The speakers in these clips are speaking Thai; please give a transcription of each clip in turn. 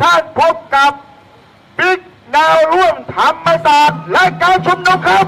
ท่านพบกับบิ๊กแนวร่วมธรรมศาสตร์และการชุมนุมครับ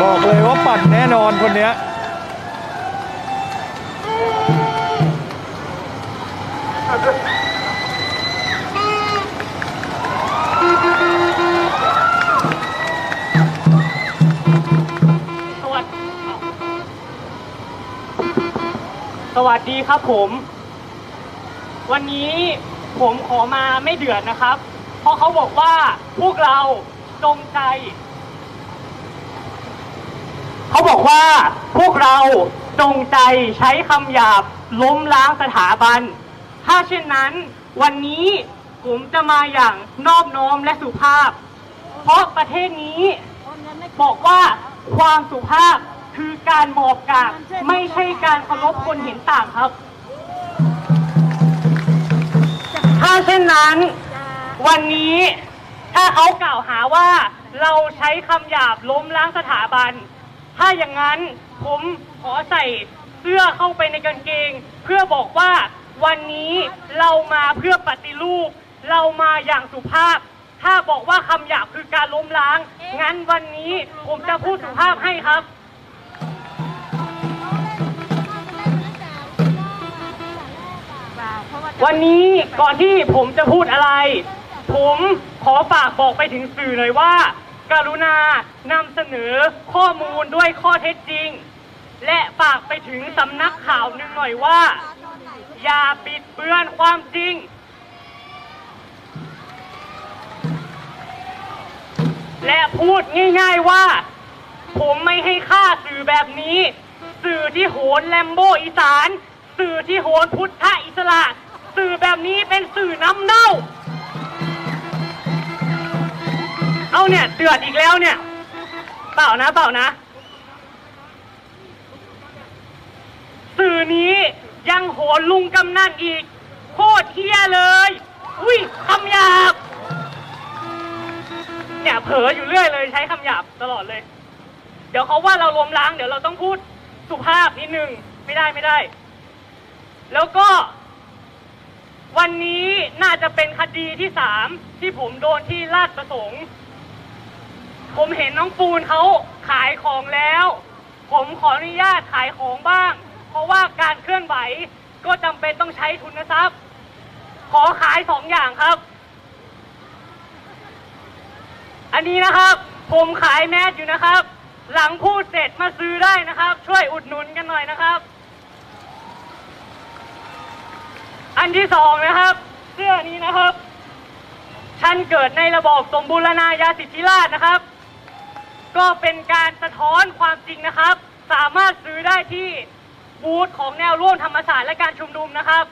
บอกเลยว่าปั่นแน่นอนคนเนี้ย วัสดีครับผม วันนี้ผมขอมาไม่เดือดนะครับ เพราะเขาบอกว่าพวกเราจงใจ เขาบอกว่าพวกเราจงใจใช้คำหยาบล้มล้างสถาบัน ถ้าเช่นนั้น วันนี้ผมจะมาอย่างนอบน้อมและสุภาพ เพราะประเทศนี้บอกว่าความสุภาพ คือการหมอบกาบไม่ใช่การเคารพคนเห็นต่างครับ ถ้าเช่นนั้น วันนี้ถ้าเขากล่าวหาว่าเราใช้คำหยาบล้มล้างสถาบัน ถ้าอย่างนั้นผมขอใส่เสื้อเข้าไปในกางเกง เพื่อบอกว่าวันนี้เรามาเพื่อปฏิรูป เรามาอย่างสุภาพ ถ้าบอกว่าคำหยาบคือการล้มล้าง งั้นวันนี้ผมจะพูดสุภาพให้ครับ วันนี้ก่อนที่ผมจะพูดอะไร ผมขอฝากบอกไปถึงสื่อหน่อยว่าการุณานำเสนอข้อมูลด้วยข้อเท็จจริง และฝากไปถึงสำนักข่าวหนึ่งหน่อยว่า อย่าปิดเบือนความจริง และพูดง่าย ๆว่า ผมไม่ให้ค่าสื่อแบบนี้ สื่อที่โหนแลมโบอีสาน สื่อที่โหนพุทธอิสระ สื่อแบบนี้เป็นสื่อน้ำเน่า เอาเนี่ยเดือดอีกแล้วเนี่ย เปล่านะเปล่านะ สื่อนี้ยังโหนลุงกำนันอีก โคตรเฮี้ยเลย อุ้ยคำหยาบ เนี่ยเผลออยู่เรื่อยเลยใช้คำหยาบตลอดเลย เดี๋ยวเขาว่าเราล้มล้างเดี๋ยวเราต้องพูดสุภาพนิดนึง ไม่ได้ไม่ได้ แล้วก็ วันนี้น่าจะเป็นคดีที่สามที่ผมโดนที่ลาดประสงค์ ผมเห็นน้องปูนเขาขายของแล้ว ผมขออนุญาตขายของบ้าง เพราะว่าการเคลื่อนไหวก็จำเป็นต้องใช้ทุนทรัพย์ ขอขายสองอย่างครับ อันนี้นะครับ ผมขายแมสอยู่นะครับ หลังพูดเสร็จมาซื้อได้นะครับ ช่วยอุดหนุนกันหน่อยนะครับ อันที่สองนะครับ เสื้อนี้นะครับฉันเกิดในระบอบสมบูรณาญาสิทธิราชนะครับ ก็เป็นการสะท้อนความจริงนะครับ สามารถซื้อได้ที่บูธของแนวร่วมธรรมศาสตร์และการชุมนุมนะครับ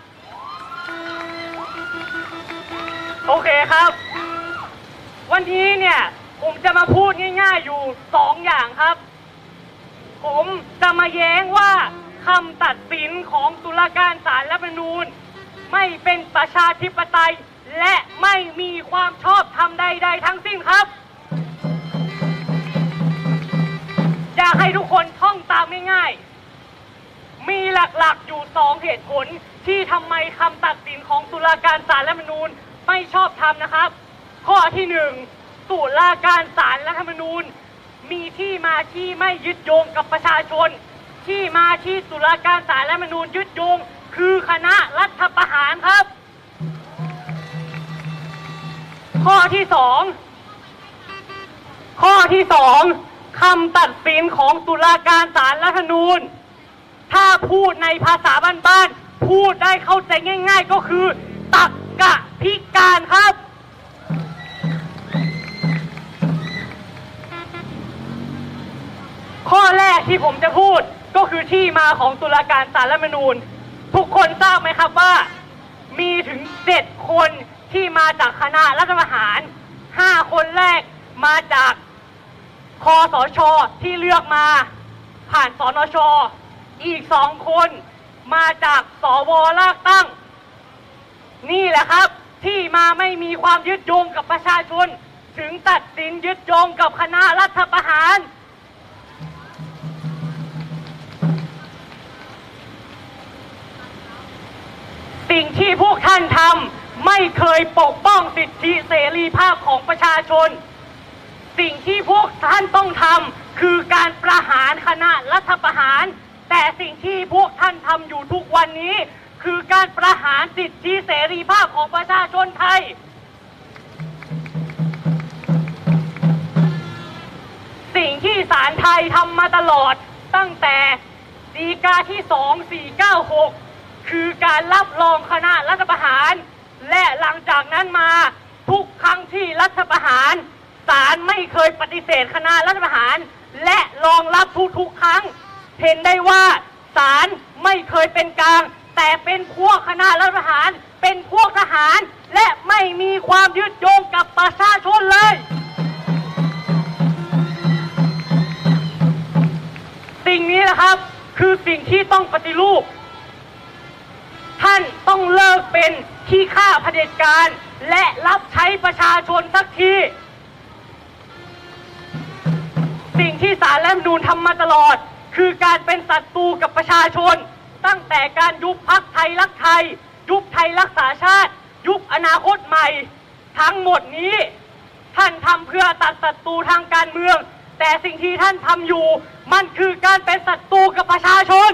โอเคครับ วันนี้เนี่ยผมจะมาพูดง่าย ๆ อยู่สองอย่างครับ ผมจะมาแย้งว่าคำตัดสินของตุลาการศาลรัฐธรรมนูญ ไม่เป็นประชาธิปไตย และไม่มีความชอบธรรมใด ๆ ทั้งสิ้นครับอยากให้ทุกคนท่องตามง่ายๆ มีหลักๆอยู่สองเหตุผลที่ทำไมคำตัดสินของตุลาการศาลรัฐธรรมนูญไม่ชอบธรรมนะครับ ข้อที่หนึ่งตุลาการศาลรัฐธรรมนูญ มีที่มาที่ไม่ยึดโยงกับประชาชน ที่มาที่ตุลาการศาลรัฐธรรมนูญยึดโยง คือคณะรัฐประหารครับ ข้อที่สอง ข้อที่สองคำตัดสินของตุลาการศาลรัฐธรรมนูญ ถ้าพูดในภาษาบ้านๆ พูดได้เข้าใจง่าย ๆ ก็คือ ตักกะพิการครับ ข้อแรกที่ผมจะพูดก็คือที่มาของตุลาการศาลรัฐธรรมนูญ ทุกคนทราบไหมครับว่า มีถึงเจ็ดคนที่มาจากคณะรัฐประหารห้าคนแรกมาจากคอสชที่เลือกมา ผ่านสนชอีกสองคนมาจากสวลากตั้ง นี่แหละครับ ที่มาไม่มีความยึดโยงกับประชาชน ถึงตัดสินยึดโยงกับคณะรัฐประหาร่งที่พวกท่านทำไม่เคยปกป้องสิทธิเสรีภาพของประชาชน สิ่งที่พวกท่านต้องทำคือการประหารคณะรัฐประหาร แต่สิ่งที่พวกท่านทำอยู่ทุกวันนี้ คือการประหารสิทธิเสรีภาพของประชาชนไทย สิ่งที่ศาลไทยทำมาตลอดตั้งแต่ดีกาที่ 2496 คือการรับรองคณะรัฐประหาร และหลังจากนั้นมาทุกครั้งที่รัฐประหารศาลไม่เคยปฏิเสธคณะรัฐประหาร และรองรับทุกๆครั้ง เห็นได้ว่าศาลไม่เคยเป็นกลาง แต่เป็นพวกคณะรัฐประหาร เป็นพวกทหาร และไม่มีความยึดโยงกับประชาชนเลย สิ่งนี้นะครับคือสิ่งที่ต้องปฏิรูป ท่านต้องเลิกเป็นขี้ข้าเผด็จการ และรับใช้ประชาชนสักที สิ่งที่สารและรัฐธรรมนูญทำมาตลอด คือการเป็นศัตรูกับประชาชน ตั้งแต่การยุบพักไทยรักไทย ยุบไทยรักษาชาติ ยุบอนาคตใหม่ ทั้งหมดนี้ ท่านทำเพื่อตัดศัตรูทางการเมือง แต่สิ่งที่ท่านทำอยู่ มันคือการเป็นศัตรูกับประชาชน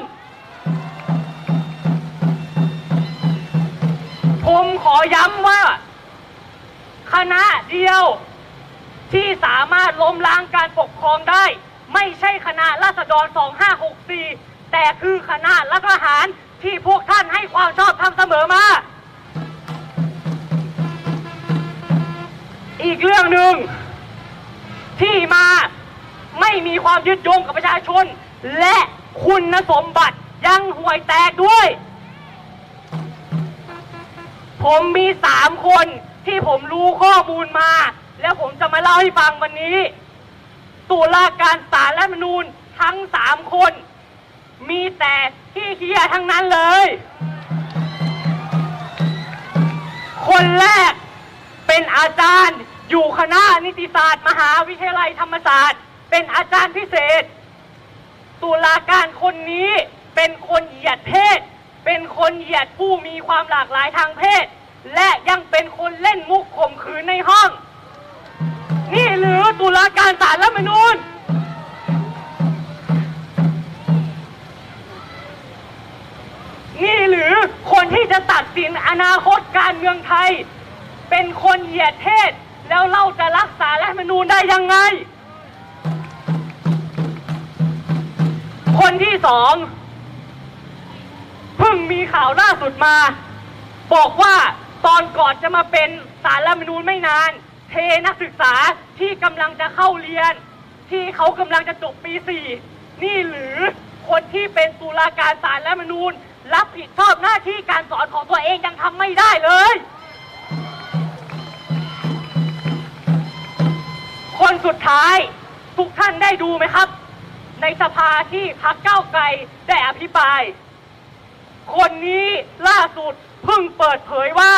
มขอย้ำว่า คณะเดียวที่สามารถล้มล้างการปกครองได้ ไม่ใช่คณะราษฎร 2564 แต่คือคณะรัฐประหารที่พวกท่านให้ความชอบธรรมเสมอมา อีกเรื่องหนึ่งที่มาไม่มีความยึดโยงกับประชาชน และคุณสมบัติยังห่วยแตกด้วย ผมมีสามคนที่ผมรู้ข้อมูลมา แล้วผมจะมาเล่าให้ฟังวันนี้ ตุลาการศาลรัฐธรรมนูญทั้งสามคน มีแต่ที่เฮียทั้งนั้นเลย คนแรกเป็นอาจารย์อยู่คณะนิติศาสตร์ มหาวิทยาลัยธรรมศาสตร์ เป็นอาจารย์พิเศษ ตุลาการคนนี้เป็นคนเหยียดเพศ เป็นคนเหยียดผู้มีความหลากหลายทางเพศ และยังเป็นคนเล่นมุกข่มขืนในห้อง นี่หรือตุลาการศาลรัฐธรรมนูญนี่หรือคนที่จะตัดสินอนาคตการเมืองไทย เป็นคนเหยียดเพศแล้วเราจะรักษารัฐธรรมนูญได้ยังไง คนที่สอง เพิ่งมีข่าวล่าสุดมา บอกว่าตอนก่อนจะมาเป็นสารรัฐธรรมนูญไม่นาน เทนักศึกษาที่กำลังจะเข้าเรียน ที่เขากำลังจะจบปีสี่นี่หรือคนที่เป็นตุลาการสารรัฐธรรมนูญ รับผิดชอบหน้าที่การสอนของตัวเองยังทำไม่ได้เลย คนสุดท้ายทุกท่านได้ดูไหมครับ ในสภาที่พักเก้าไกลได้อภิปราย คนนี้ล่าสุดเพิ่งเปิดเผยว่า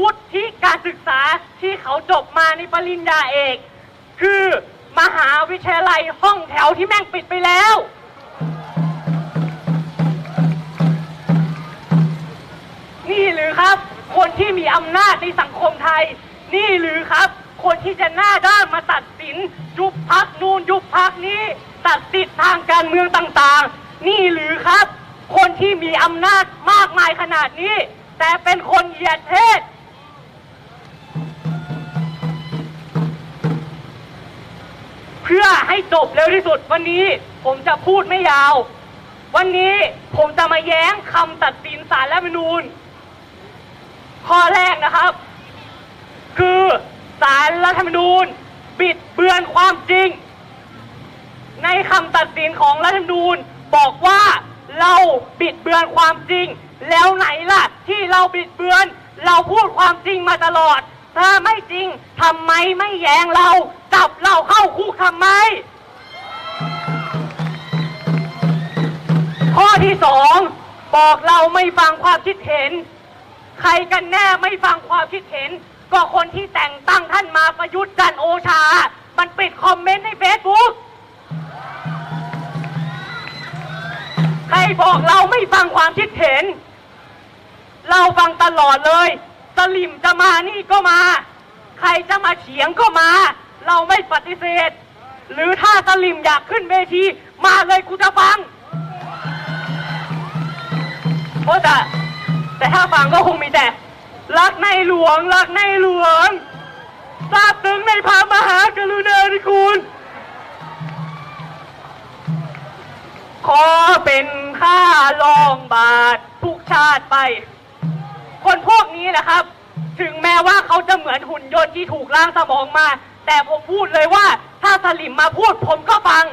วุฒิการศึกษาที่เขาจบมาในปริญญาเอก คือมหาวิทยาลัยห้องแถวที่แม่งปิดไปแล้ว นี่หรือครับ คนที่มีอำนาจในสังคมไทย นี่หรือครับ คนที่จะหน้าด้านมาตัดสินยุบพักนูนยุบพักนี้ ตัดสิทธิทางการเมืองต่างๆ นี่หรือครับ คนที่มีอำนาจมากมายขนาดนี้ แต่เป็นคนเหยียดเพศเพื่อให้จบเร็วที่สุดวันนี้ผมจะพูดไม่ยาว วันนี้ผมจะมาแย้งคำตัดสินศาลรัฐธรรมนูญ ข้อแรกนะครับ คือสารรัฐธรรมนูญ บิดเบือนความจริง ในคำตัดสินของรัฐธรรมนูญบอกว่า เราบิดเบือนความจริง แล้วไหนล่ะ ที่เราบิดเบือน เราพูดความจริงมาตลอด ถ้าไม่จริงทำไมไม่แย้งเรา จับเราเข้าคุกทำไม ข้อที่สองบอกเราไม่ฟังความคิดเห็น ใครกันแน่ไม่ฟังความคิดเห็น ก็คนที่แต่งตั้งท่านมาประยุทธ์จันโอชา มันปิดคอมเมนต์ในเฟซบุ๊ก ใครบอกเราไม่ฟังความคิดเห็น เราฟังตลอดเลย สลิมจะมานี่ก็มา ใครจะมาเถียงก็มา เราไม่ปฏิเสธ หรือถ้าสลิมอยากขึ้นเวทีมาเลยกูจะฟังโอ้แต่แต่ถ้าฟังก็คงมีแต่ รักในหลวง รักในหลวงทราบถึงในพระมหากรุณาธิคุณ ขอเป็นข้ารองบาททุกชาติไป คนพวกนี้นะครับ ถึงแม้ว่าเขาจะเหมือนหุ่นยนต์ที่ถูกล้างสมองมา แต่ผมพูดเลยว่า ถ้าสลิมมาพูดผมก็ฟัง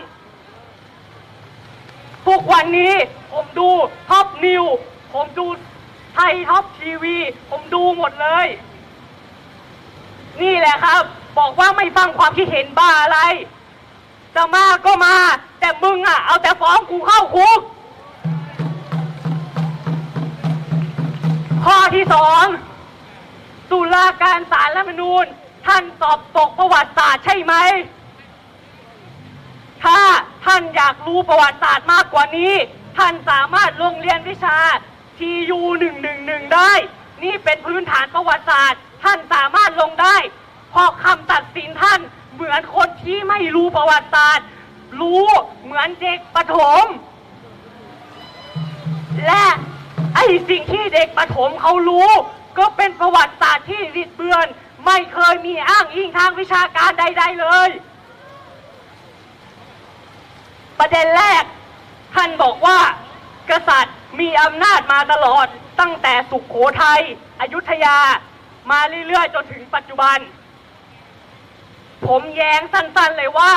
ทุกวันนี้ผมดูท็อปนิว ผมดูไทยท็อปทีวี ผมดูหมดเลย นี่แหละครับ บอกว่าไม่ฟังความคิดเห็นบ้าอะไร จะมาก็มา แต่มึงอะ เอาแต่ฟ้องกูเข้าคุก ข้อที่สองตุลาการสารรัฐธรรมนูญ ท่านสอบตกประวัติศาสตร์ใช่ไหม ถ้าท่านอยากรู้ประวัติศาสตร์มากกว่านี้ ท่านสามารถลงเรียนวิชา TU 111ได้ นี่เป็นพื้นฐานประวัติศาสตร์ ท่านสามารถลงได้เพราะคำตัดสินท่านเหมือนคนที่ไม่รู้ประวัติศาสตร์ รู้เหมือนเด็กประถม และไอสิ่งที่เด็กประถมเขารู้ ก็เป็นประวัติศาสตร์ที่ริดเบือน ไม่เคยมีอ้างอิงทางวิชาการใด ๆเลย ประเด็นแรก ท่านบอกว่ากษัตริย์มีอำนาจมาตลอดตั้งแต่สุขโขทัยอยุธยา มาเรื่อยๆจนถึงปัจจุบัน ผมแย้งสั้นๆเลยว่า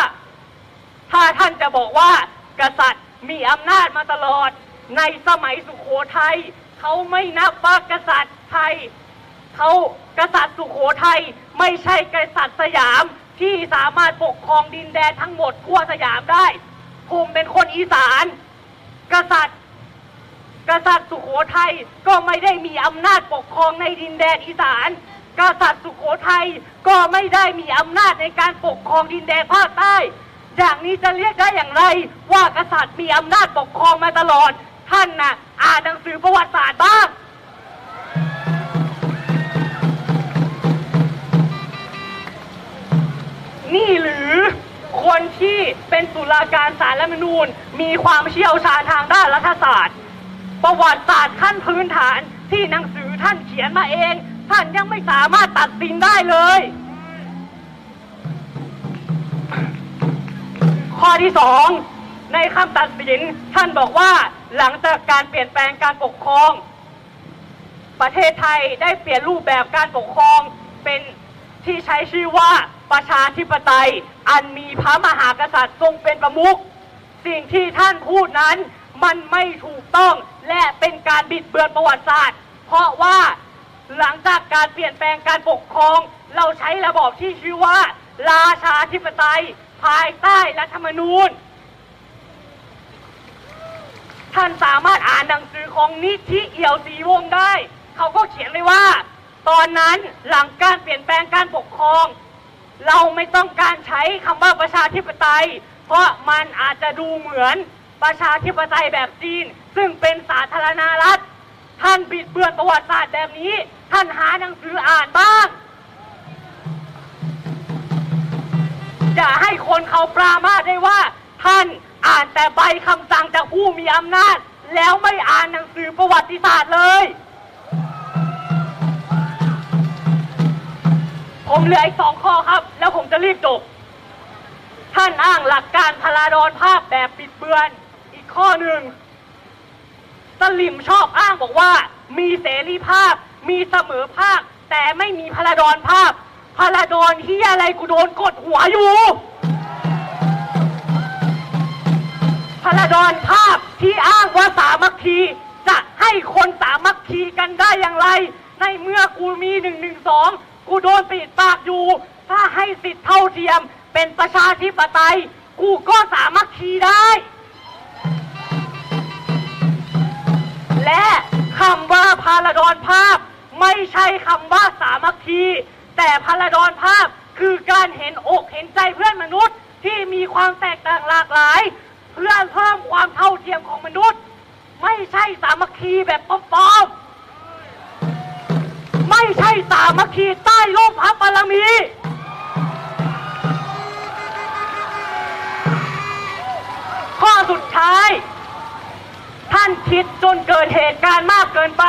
ถ้าท่านจะบอกว่ากษัตริย์มีอำนาจมาตลอด ในสมัยสุขโขทัยเขาไม่นับว่ากษัตริย์ไทยเขากษัตริย์สุขโขทัยไม่ใช่กษัตริย์สยามที่สามารถปกครองดินแดนทั้งหมดทั่วสยามได้ ผมเป็นคนอีสาน กษัตริย์ กษัตริย์สุโขทัยก็ไม่ได้มีอำนาจปกครองในดินแดนอีสาน กษัตริย์สุโขทัยก็ไม่ได้มีอำนาจในการปกครองดินแดนภาคใต้ อย่างนี้จะเรียกได้อย่างไร ว่ากษัตริย์มีอำนาจปกครองมาตลอด ท่านน่ะ อ่านหนังสือประวัติศาสตร์บ้าง นี่หรือคนที่เป็นตุลาการศาลรัฐธรรมนูญ มีความเชี่ยวชาญทางด้านรัฐศาสตร์ ประวัติศาสตร์ขั้นพื้นฐานที่หนังสือท่านเขียนมาเอง ท่านยังไม่สามารถตัดสินได้เลย ข้อที่สองในคำตัดสินท่านบอกว่าหลังจากการเปลี่ยนแปลงการปกครอง ประเทศไทยได้เปลี่ยนรูปแบบการปกครองเป็นที่ใช้ชื่อว่าประชาธิปไตย อันมีพระมหากษัตริย์ทรงเป็นประมุขสิ่งที่ท่านพูดนั้นมันไม่ถูกต้องและเป็นการบิดเบือนประวัติศาสตร์ เพราะว่าหลังจากการเปลี่ยนแปลงการปกครอง เราใช้ระบอบที่ชื่อว่า ราชาธิปไตย ภายใต้รัฐธรรมนูญ ท่านสามารถอ่านหนังสือของนิธิเอี่ยวศรีวงได้ เขาก็เขียนไว้ว่า ตอนนั้นหลังการเปลี่ยนแปลงการปกครอง เราไม่ต้องการใช้คำว่าประชาธิปไตย เพราะมันอาจจะดูเหมือนประชาธิปไตยแบบจีน ซึ่งเป็นสาธารณรัฐ ท่านบิดเบือนประวัติศาสตร์แบบนี้ ท่านหาหนังสืออ่านบ้าง อย่าให้คนเขาปรามาสได้ว่า ท่านอ่านแต่ใบคำสั่งจากผู้มีอำนาจ แล้วไม่อ่านหนังสือประวัติศาสตร์เลย ผมเหลืออีกสองข้อครับ แล้วผมจะรีบจบ ท่านอ้างหลักการพลาดอนภาพแบบปิดเบือน อีกข้อหนึ่งสลิมชอบอ้างบอกว่า มีเสรีภาพ มีเสมอภาค แต่ไม่มีพลาดอนภาพ พาลาดอนที่อะไรกูโดนกดหัวอยู่พาลาดอนภาพที่อ้างว่าสามัคคี จะให้คนสามัคคีกันได้อย่างไร ในเมื่อกูมีหนึ่งหนึ่งสองกูโดนปิดปากอยู่ ถ้าให้สิทธิ์เท่าเทียมเป็นประชาธิปไตย กูก็สามัคคีได้ และคำว่าพาราดอนภาพ ไม่ใช่คำว่าสามัคคี แต่พาราดอนภาพคือการเห็นอกเห็นใจเพื่อนมนุษย์ที่มีความแตกต่างหลากหลาย เพื่อเพิ่มความเท่าเทียมของมนุษย์ ไม่ใช่สามัคคีแบบปลอมๆไม่ใช่สามัคคีใต้ร่มพระบารมีข้อสุดท้าย ท่านคิดจนเกิดเหตุการณ์มากเกินไป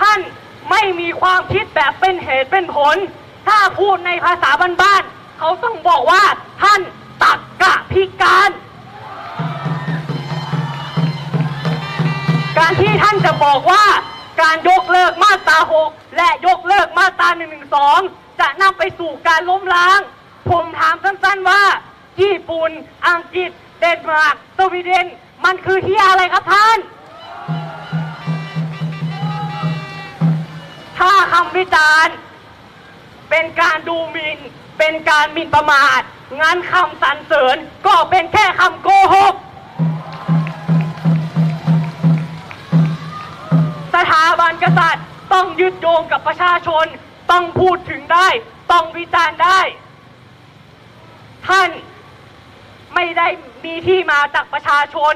ท่านไม่มีความคิดแบบเป็นเหตุเป็นผล ถ้าพูดในภาษาบ้านๆเขาต้องบอกว่าท่านตักกะพิการ การที่ท่านจะบอกว่าการยกเลิกมาตรา 6 และยกเลิกมาตรา 112 จะนำไปสู่การล้มล้าง ผมถามสั้นๆว่า ญี่ปุ่น อังกฤษ เดนมาร์ก สวีเดน มันคือที่อะไรครับท่าน ถ้าคำวิจารณ์ เป็นการดูหมิน่น เป็นการหมิ่นประมาท งั้นคำสรรเสริญก็เป็นแค่คำโกหก สถาบันกษัตริย์ต้องยึดโยงกับประชาชน ต้องพูดถึงได้ ต้องวิจารณ์ได้ ท่านไม่ได้มีที่มาจากประชาชน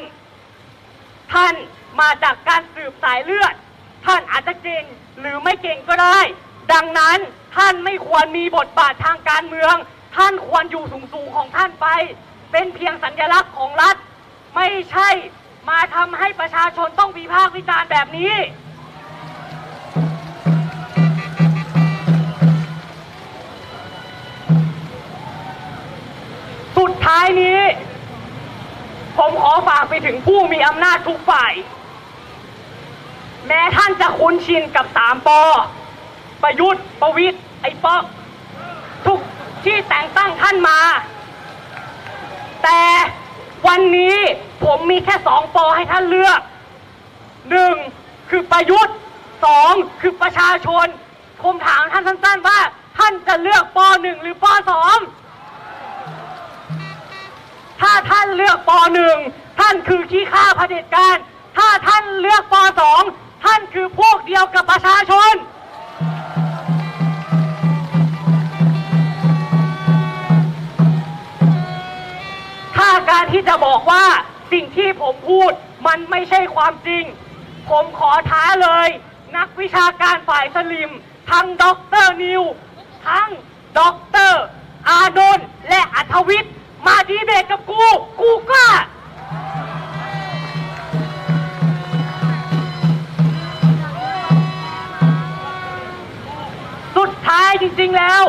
ท่านมาจากการสืบสายเลือด ท่านอาจจะเก่งหรือไม่เก่งก็ได้ ดังนั้น ท่านไม่ควรมีบทบาททางการเมือง ท่านควรอยู่สูงๆของท่านไป เป็นเพียงสัญลักษณ์ของรัฐ ไม่ใช่มาทำให้ประชาชนต้องวิพากษ์วิจารณ์แบบนี้ สุดท้ายนี้ ผมขอฝากไปถึงผู้มีอำนาจทุกฝ่าย แม้ท่านจะคุ้นชินกับสามปอ ประยุทธ์ประวิตยไอ้ป๊อกทุกที่แต่งตั้งท่านมา แต่วันนี้ผมมีแค่สองปอให้ท่านเลือกหนึ่งคือประยุทธ์สองคือประชาชน ผมถามท่านสั้นๆว่า ท่านจะเลือกปอหนึ่งหรือปอสองถ้าท่านเลือกปหนึ่งท่านคือขี้ข้าเผด็จการ ถ้าท่านเลือกปสอง ผมพูด มันไม่ใช่ความจริง ผมขอท้าเลย นักวิชาการฝ่ายสลิม ทั้งด็อกเตอร์นิว ทั้งด็อกเตอร์อานนท์และอัธวิทย์มาดีเบตกับกู กูกล้าสุดท้ายจริงๆแล้ว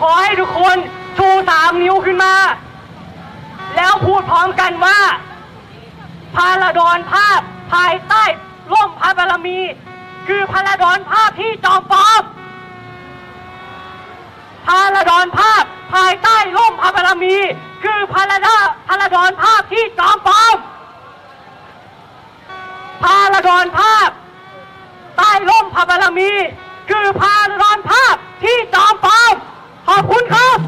ขอให้ทุกคนชูสามนิ้วขึ้นมา แล้วพูดพร้อมกันว่า พาราดอนภาพภายใต้ร่มพระบารมี คือพาราดอนภาพที่จอมปลอมพาราดอนภาพภายใต้ร่มพระบารมี คือพาราดาพาราดอนภาพที่จอมปลอมพาราดอนภาพ ใต้ร่มพระบารมี คือพาราดอนภาพที่จอมปลอมขอบคุณครับ